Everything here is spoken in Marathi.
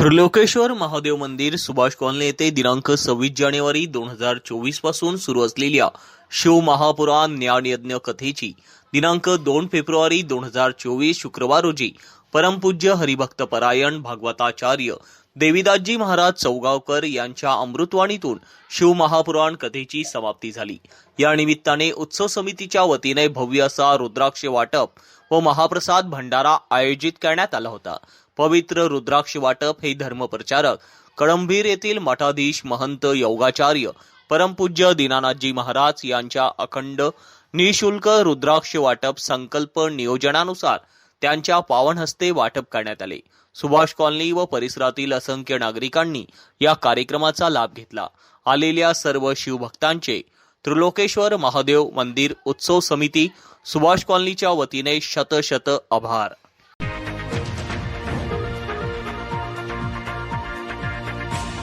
त्रिलोकेश्वर महादेव मंदिर सुभाष कॉलनी येथे दिनांक सव्वीस जानेवारी दोन हजार चोवीसपासून सुरू असलेल्या शिवमहापुराण ज्ञानयज्ञ ज्ञान यज्ञ कथेची दिनांक दोन फेब्रुवारी दोन हजार चोवीस शुक्रवार रोजी परमपूज्य हरिभक्त परायण भागवताचार्य देविदासजी महाराज चौगावकर यांच्या अमृतवाणीतून शिवमहापुराण कथेची समाप्ती झाली. या निमित्ताने उत्सव समितीच्या वतीने भव्य असा रुद्राक्ष वाटप व महाप्रसाद भंडारा आयोजित करण्यात आला होता. पवित्र रुद्राक्ष वाटप हे धर्मप्रचारक. कळंबीर येथील मठाधीश महंत योगाचार्य परमपूज्य दीनानाथजी महाराज यांच्या अखंड निशुल्क रुद्राक्ष वाटप संकल्प नियोजनानुसार त्यांच्या पावन हस्ते वाटप करण्यात आले. सुभाष कॉलनी व परिसरातील असंख्य नागरिकांनी या कार्यक्रमाचा लाभ घेतला. आलेल्या सर्व शिवभक्तांचे त्रिलोकेश्वर महादेव मंदिर उत्सव समिती सुभाष कॉलनीच्या वतीने शत शत आभार.